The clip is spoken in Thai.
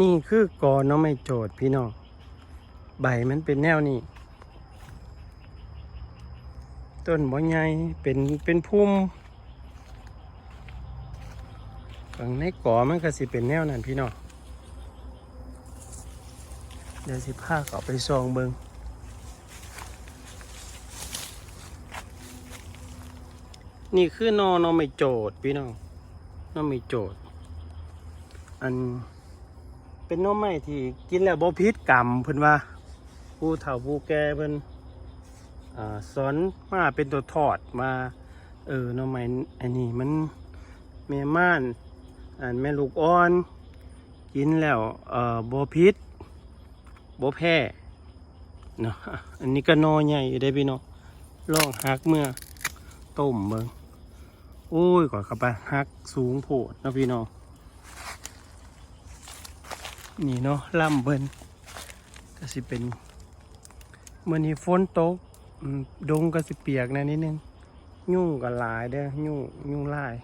นี่คือกอน้องไม่โจทย์พี่น้อง ใบมันเป็นแนวนี้ ต้นบ่ใหญ่เป็นเป็นพุ่มฝั่งในกอมันก็สิเป็นแนวนั้นพี่น้องเดี๋ยวสิพาเขาไปซองเบิงนี่คือนอนอไม่โจทย์พี่น้องนอไม่โจทย์อัน เป็นน้อไม้ที่กินแล้วบ่พิษกรรมเพิ่นว่า ผู้เฒ่าผู้แก่เพิ่นอสอนมาเป็นตัวทอดมา เออหน้อไม้อันนี้มันแม่ม่านอันแม่ลูกอ่อน กินแล้วเออบ่พิษบ่แพ้เนาะอันนี้ก็นอใหญ่อยู่ได้พี่น้องลองหักเมื่อต้มเบิ่งโอ้ยก่อนเข้าไปหักสูงโพดเนะพี่น้อง นี่เนาะล่ำเบิ่นก็สิเป็นเมื่อนี้ฝนตกดงก็สิเปียกนะนิดนึง ยุ่งก็หลายเด้อยุ่งยุ่งหลาย